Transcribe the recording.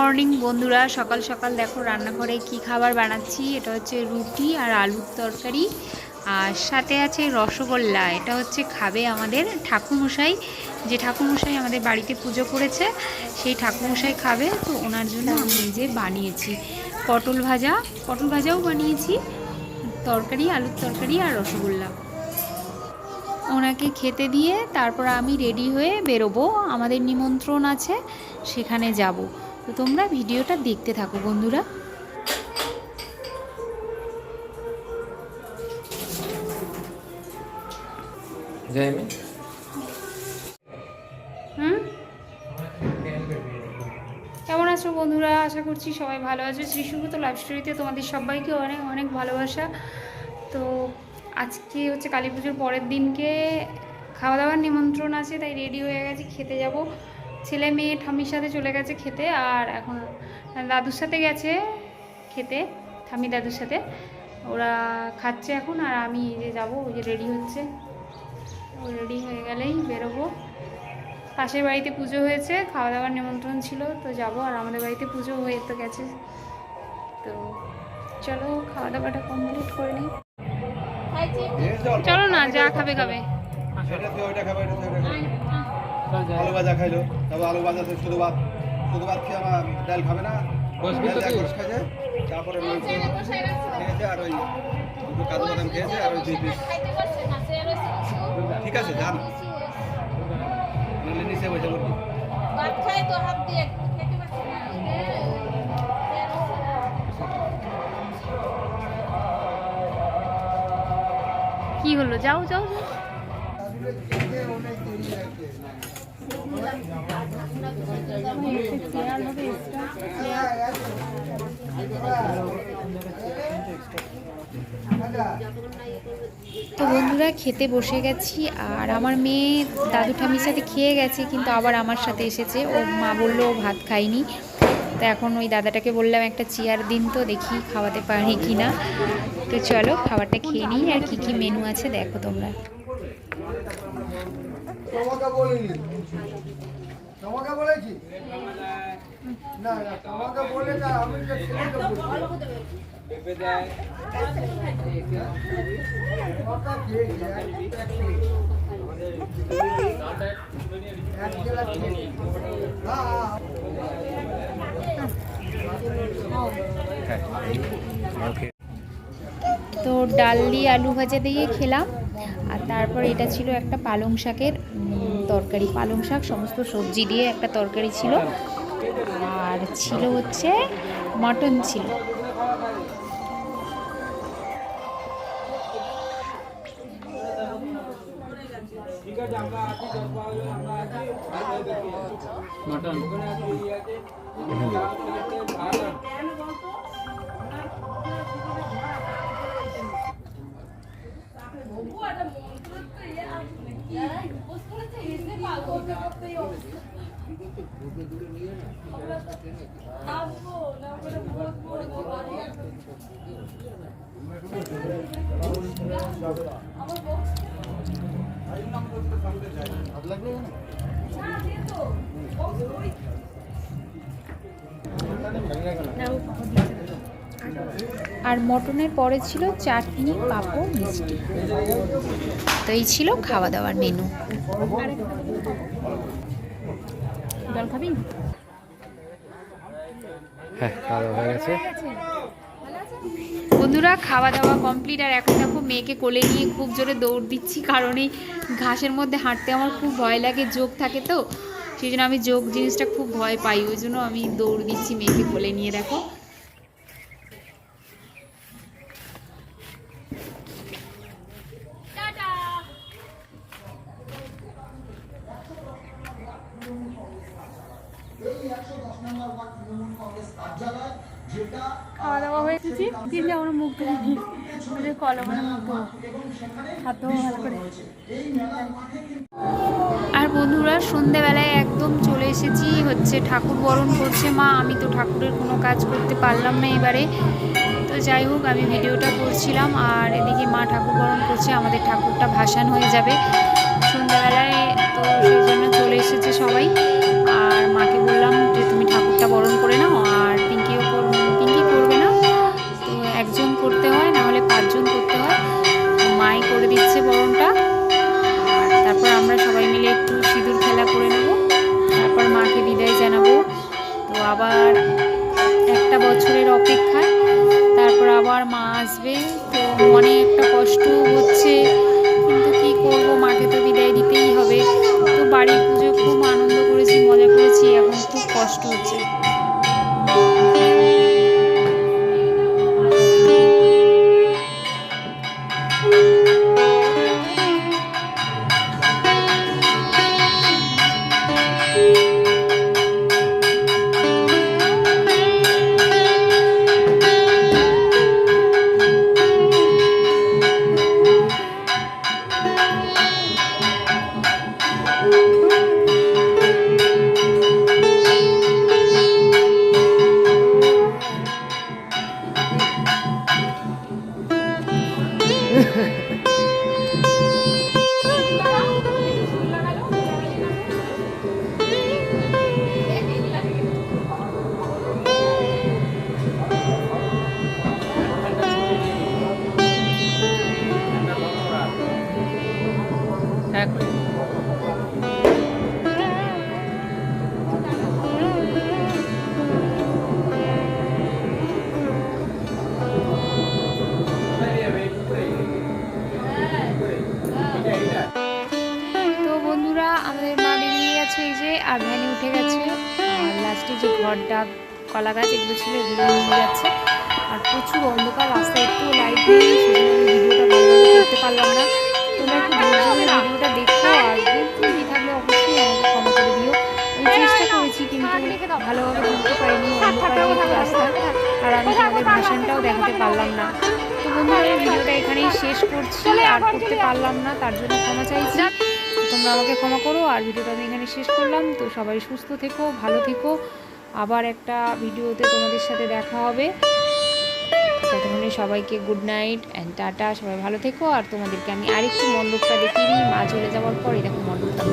Morning বন্ধুরা, সকাল সকাল দেখো রান্নাঘরে কি খাবার বানাচ্ছি। এটা হচ্ছে রুটি আর আলুর তরকারি। আর সাথে আছে রসগোল্লা, এটা হচ্ছে খাবে আমাদের ঠাকুরমশাই। যে ঠাকুরমশাই আমাদের বাড়িতে পুজো করেছে, সেই ঠাকুরমশাই খাবে। তো ওনার জন্য আমি নিজে বানিয়েছি পটল ভাজা। পটল ভাজাও বানিয়েছি, তরকারি, আলুর তরকারি আর রসগোল্লা। ওনাকে খেতে দিয়ে তারপর আমি রেডি হয়ে বেরোবো। আমাদের নিমন্ত্রণ আছে, সেখানে যাব। তো তোমরা ভিডিওটা দেখতে থাকো বন্ধুরা। কেমন আছো বন্ধুরা? আশা করছি সবাই ভালো আছো। সুব্রত লাইভ স্টোরিতে তোমাদের সবাইকে অনেক অনেক ভালোবাসা। তো আজকে হচ্ছে কালী পুজোর পরের দিনকে খাওয়া দাওয়ার নিমন্ত্রণ আছে তাই রেডি হয়ে গেছি খেতে যাব। ছেলে মেয়ে ঠাম্মির সাথে চলে গেছে খেতে আর এখন দাদুর সাথে গেছে খেতে ঠাম্মি দাদুর সাথে। ওরা খাচ্ছে এখন আর আমি যে যাব ওই যে রেডি হচ্ছে। ও রেডি হয়ে গেলেই বেরোবো। পাশের বাড়িতে পুজো হয়েছে খাওয়া দাওয়ার নিমন্ত্রণ ছিল তো যাব। আর আমাদের বাড়িতে পুজো হয়ে তো গেছে। তো চলো খাওয়া দাওয়াটা কমপ্লিট করে নিই। চলো না যা খাবে খাবে। আলু ভাজা খাইলো। তারপর আলু ভাজা থেকে শুধু ভাত। শুধু ভাত খেয়ে আমার ডাল খাবে না। বসবি তো ডাল এক তুই? রস খাইছে। তারপরে মাংস খেয়েছে আর ওই দুটো কাজু বাদাম খেয়েছে আর ওই দুই পিস। ঠিক আছে যান। নিচে বসে পড়বি। ভাত খাই তো হাত দিয়ে। না। কি হলো? যাও যাও যাও। তো বন্ধুরা, খেতে বসে গেছি আর আমার মেয়ে দাদু ঠামির সাথে খেয়ে গেছে, কিন্তু আবার আমার সাথে এসেছে। ও মা বলল ও ভাত খায়নি। তো এখন ওই দাদাটাকে বললাম, একটা চেয়ার দিন তো, দেখি খাওয়াতে পারি কি না তো চলো, খাবারটা খেয়ে নিই আর কি কি মেনু আছে, দেখো তোমরা। তোমাকে বলেছি? না তোমাকে বলে আমি তো ডাল দিয়ে আলু ভাজা দিয়ে খেলাম, আর তারপর এটা ছিল একটা পালং শাকের তরকারি, পালং শাক, সমস্ত সবজি দিয়ে একটা তরকারি ছিল। আর ছিল হচ্ছে মটন ছিল। মটন। আর মটনের পরে ছিল চাটনি, পাঁপড়, মিষ্টি। তো এই ছিল খাওয়া দাওয়ার মেনু জল খাবি হ্যাঁ বন্ধুরা, খাওয়া দাওয়া কমপ্লিট আর এখন দেখো মেয়েকে কোলে নিয়ে খুব জোরে দৌড় দিচ্ছি, কারণ এই ঘাসের মধ্যে হাঁটতে আমার খুব ভয় লাগে, যোগ থাকে তো। সেই জন্য আমি যোগ জিনিসটা খুব ভয় পাই, ওই জন্য আমি দৌড় দিচ্ছি মেয়েকে কোলে নিয়ে, দেখো। খাওয়া দাওয়া হয়ে এসেছি কিন্তু আমরা মুখ মুখ ভালো করে। আর বন্ধুরা সন্ধেবেলায় একদম চলে এসেছি। হচ্ছে ঠাকুর বরণ করছে মা। আমি তো ঠাকুরের কোনো কাজ করতে পারলাম না এবারে। তো যাই হোক আমি ভিডিওটা করছিলাম। আর এদিকে মা ঠাকুর বরণ করছে। আমাদের ঠাকুরটা ভাসান হয়ে যাবে। সন্ধ্যাবেলায় তো সেই জন্য চলে এসেছে সবাই। বরণ করে নাও, আর পিঙ্কিও পিঙ্কি করবে না। তো একজন করতে হয়, না হলে পাঁচজন করতে হয়। মাই করে দিচ্ছে বরণটা। তারপর আমরা সবাই মিলে একটু সিঁদুর খেলা করে নেব। তারপর মাকে বিদায় জানাব। তো আবার একটা বছরের অপেক্ষায়, তারপর আবার মা আসবে। তো মনে একটা কষ্ট Yeah. যে ঘরটা কলা গাছ এগুলো ছিল, এগুলো নিয়ে যাচ্ছে। আর প্রচুর অন্ধকার, রাস্তায় একটু লাইট নেই ভিডিওটা ভালোভাবে করতে পারলাম না। তোমরা একটু ভিডিওটা দেখো, আর ভুল থাকলে অবশ্যই আমাকে করে দিও। আমি চেষ্টা করেছি, কিন্তু ভালোভাবে বুঝতে পারিনি রাস্তা আর আমি তোমাদের ভাষণটাও দেখাতে পারলাম না। তো বন্ধুরা ভিডিওটা এখানেই শেষ করছি, আর করতে পারলাম না, তার জন্য ক্ষমা চাইছি। তোমরা আমাকে ক্ষমা করো। আর ভিডিওটা আমি এখানে শেষ করলাম। তো সবাই সুস্থ থেকো, ভালো থেকো। আবার একটা ভিডিওতে তোমাদের সাথে দেখা হবে। ততক্ষণে সবাইকে গুড নাইট অ্যান্ড টাটা। সবাই ভালো থেকো। আর তোমাদেরকে আমি আরেকটু মণ্ডপটা দেখিয়ে নিই মা চলে যাওয়ার পরে। দেখো মণ্ডপটা।